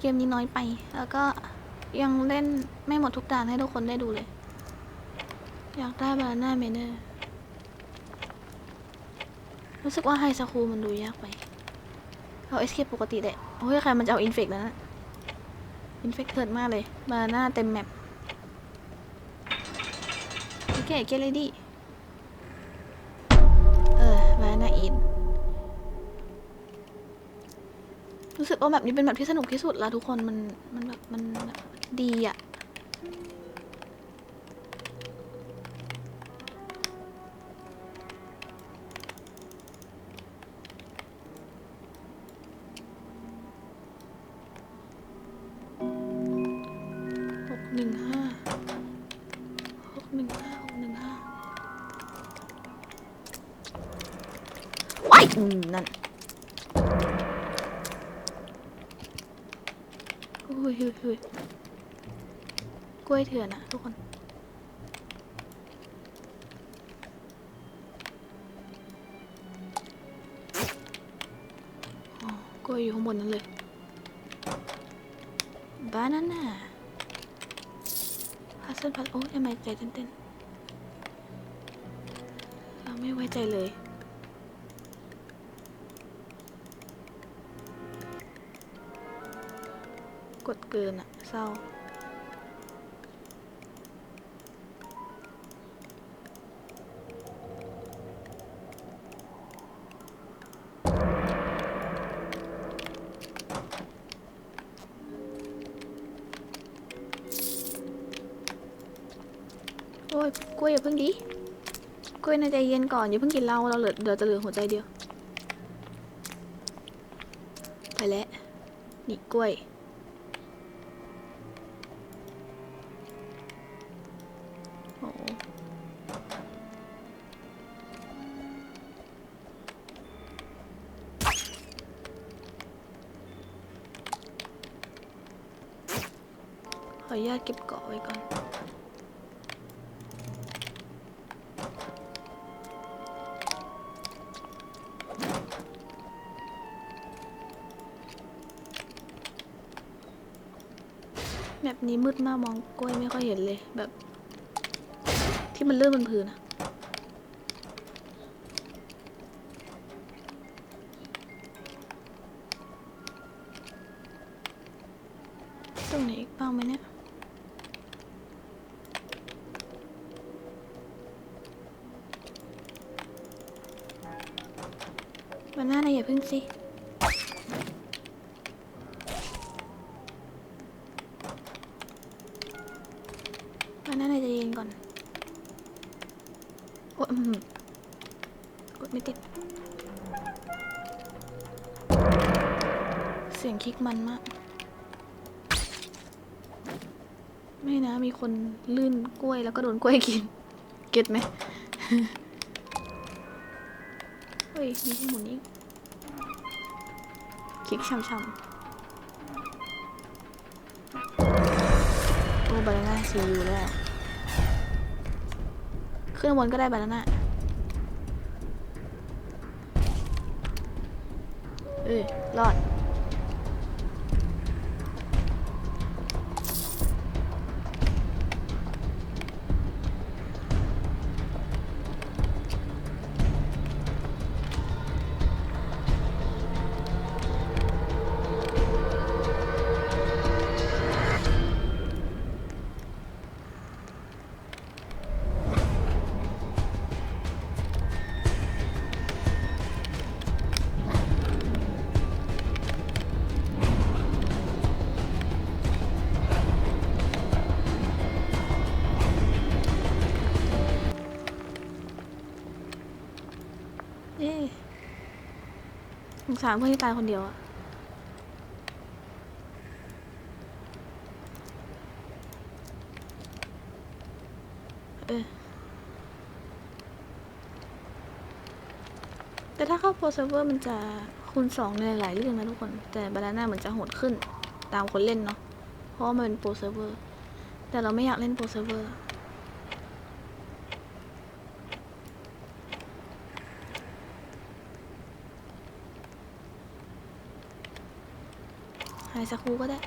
เกมนี้น้อยไป แล้วก็ยังเล่นไม่หมดทุกด่านให้ทุกคนได้ดูเลย อยากได้บานาน่าเมเนอร์ รู้สึกว่าไฮสคูลมันดูยากไป เอาเอสเคปกติได้โอ้ยใครมันจะเอาอินเฟกแล้วนะอินเฟกเกิดมากเลย บานาน่าเต็มแมปโอเคเกลเลดี้ รู้สึกว่าแบบนี้เป็นแบบที่สนุกที่สุดละทุกคนมันมันแบบมันแบบดีอะหกหนึ่งห้าหกหนึ่งห้าหกหนึ่งห้าว้ายนั่น ยอุ้ยอุ้ยกล้วยเถื่อนอะทุกคนอ๋อกล้วยอยู่ข้างบนนั้นเลยบานาน่าพัซเซิลพัซโอ้ยทำไมใจเต้นๆเราไม่ไว้ใจเลย กดเกินอะเศร้า โอ้ยกล้วยอย่าเพิ่งดีกล้วยในใจเย็นก่อนอย่าเพิ่งกินเหล้าเราเหลือเดี๋ยวจะเหลือหัวใจเดียว ไปแล้วนี่กล้วย อนุญาตเก็บเกาะไว้ก่อน แบบนี้มืดมากมองกล้วยไม่ค่อยเห็นเลยแบบ ที่มันเลื่อนบนพื้นอะตรงไหนอีกบ้างไหมเนี่ย วันหน้านะอย่าพึ่งสิวันหน้านะใจะเย็นก่อนโอ้ยกดไม่ติด เสียงคลิกมันมาก ไม่นะมีคนลื่นกล้วยแล้วก็โดนกล้วยกิน เก็ตไหม ฮ้ย มีให้หมุนอีก คลิกช่ำๆโอ้บานาน่าซีอูแล้วขึ้นบนก็ได้บานาน่าเอ้ยรอด สงสารเพื่อนที่ตายคนเดียวอะเออแต่ถ้าเข้าโปรเซเวอร์มันจะคูณสองในหลายเรื่องนะทุกคน แต่บานาน่าเหมือนจะโหดขึ้นตามคนเล่นเนาะ เพราะว่ามันเป็นโปรเซเวอร์ แต่เราไม่อยากเล่นโปรเซเวอร์ายสักครู่ก็ได้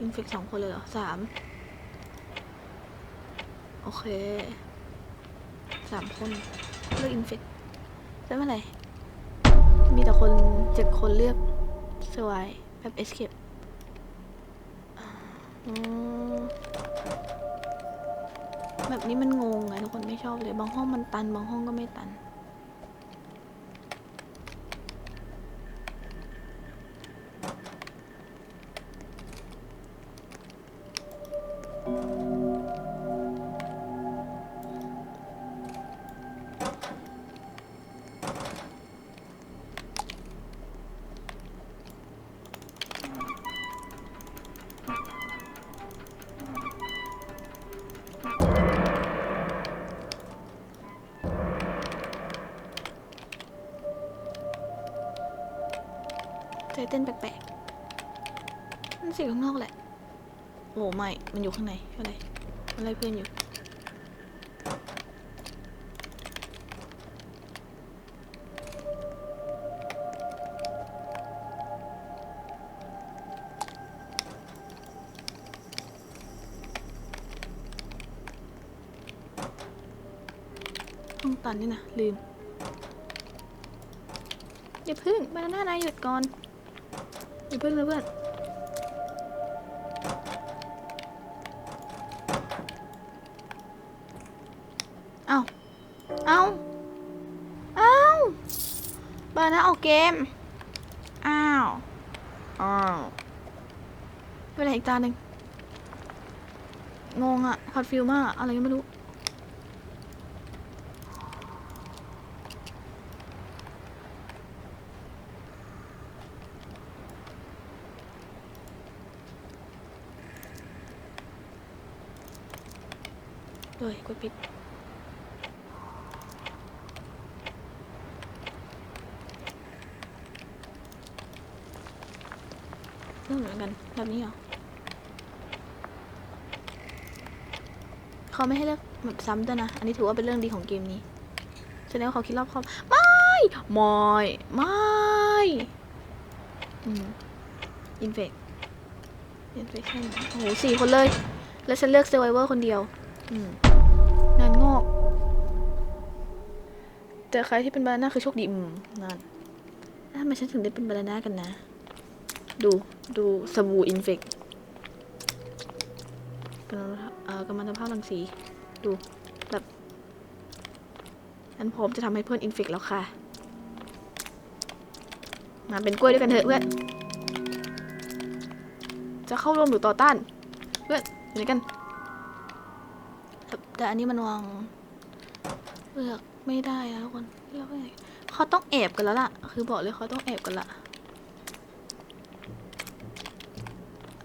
อินเฟกสองคนเลยเหรอสามโอเคสามคนเลือกอินเฟกได้เมื่อไหร่มีแต่คนเจ็ดคนเลือกสวายแบบเอสเคป แบบนี้มันงงไงทุกคนไม่ชอบเลย บางห้องมันตัน บางห้องก็ไม่ตัน ใจเต้นแปลกๆมันเสียงข้างนอกแหละ โอ้ไม่ มันอยู่ข้างในอะไรอะไรเพื่อนอยู่ห้องตันนี่นะลืมอย่าพึ่งบานาน่านายหยุดก่อน อย่าพึ่งนะเพื่อนเอาเอาเอาบานาน่าออกเกม อ้าว อ้าวไปไหนอีกตาหนึ่งงงอะคอนฟิวมากอะไรก็ไม่รู้ เลยกดปิดเรื่องเหมือนกัน แบบนี้เหรอเขาไม่ให้เลือกแบบซ้ำด้วยนะ อันนี้ถือว่าเป็นเรื่องดีของเกมนี้แสดงว่าเขาคิดรอบคอบไม่ไม่ไม่อืมอินเฟกอินเฟกใช่โอ้โหสี่คนเลย แล้วฉันเลือกเซอร์ไวเวอร์คนเดียว อืม แต่ใครที่เป็นบานาน่าคือโชคดีอืมนั่นแล้วทำไมฉันถึงได้เป็นบานาน่ากันนะ ดูดูสบู่อินเฟกเป็นเอ่อกำมันตภาพรังสี ดูแบบฉันพร้อมจะทำให้เพื่อนอินเฟกแล้วค่ะ มาเป็นกล้วยด้วยกันเถอะเพื่อน จะเข้าร่วมหรือต่อต้าน เพื่อนอยู่ไหนกันแต่แต่อันนี้มันวางเลือก ไม่ได้นะทุกคนเลือกไม่ได้เขาต้องแอบกันแล้วล่ะ คือบอกเลยเขาต้องแอบกันละ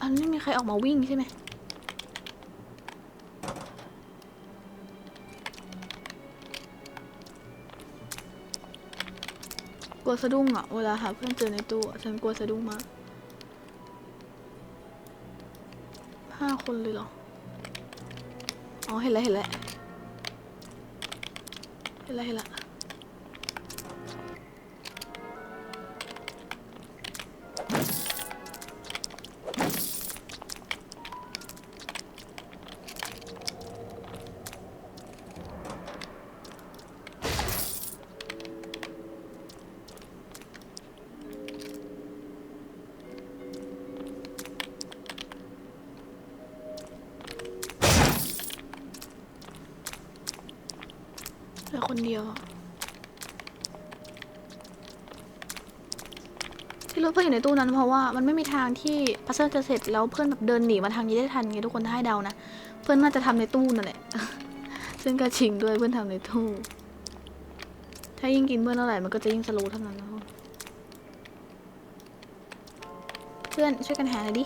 อันนี้มีใครออกมาวิ่งใช่ไหมกลัวสะดุ้งอะเวลาหาเพื่อนเจอในตู้ฉันกลัวสะดุ้งมากห้าคนเลยเหรอ อ๋อ เห็นแล้วเห็นแล้ว เห็นแดียว ที่รู้เพื่อนอยู่ในตู้นั้นเพราะว่ามันไม่มีทางที่พัซเซิลจะเสร็จแล้วเพื่อนแบบเดินหนีมาทางนี้ได้ทันไงทุกคนถ้าให้เดานะ เพื่อนน่าจะทำในตู้นั่นแหละ ซึ่งก็ชิงด้วยเพื่อนทำในตู้ ถ้ายิ่งกินเพื่อนเท่าไหร่มันก็จะยิ่งสโลว์เท่านั้นเพื่อนช่วยกันหาหน่อยดิ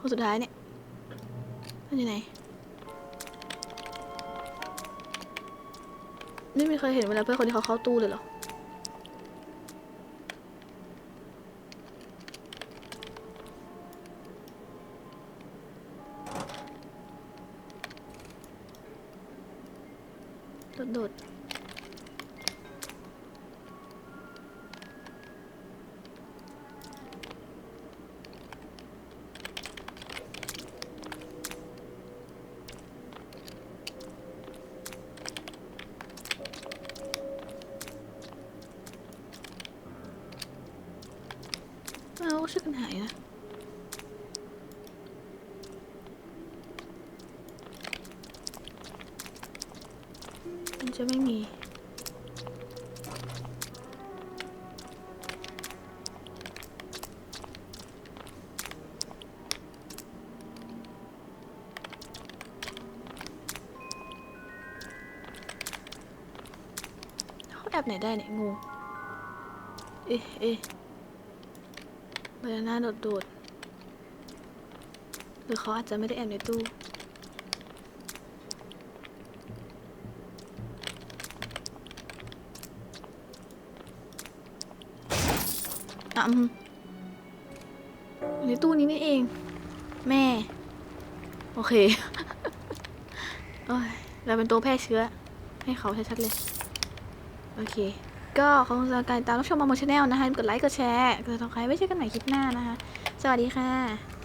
คนสุดท้ายเนี่ยเพื่อนอยู่ไหน ไม่มีใครเห็นเวลาเพื่อนคนที่เขาเข้าตู้เลยเหรอ หายนะมันจะไม่มีเขาแอบไหนได้เนี่ยงู เอ๊ะเอ๊ะ บานาน่าโดดโดดๆหรือเขาอาจจะไม่ได้แอบในตู้อะอืมในตู้นี้นี่เอง แม่ โอเคโอ้ยเราเป็นตัวแพร่เชื้อ ให้เขาชัดๆเลย โอเค ก็ขอบคุณสำหรับการตามรับชมมาโมชแนลนะคะกดไลค์กดแชร์กดติดตามใครไว้เจอกันใหม่คลิปหน้านะคะ สวัสดีค่ะ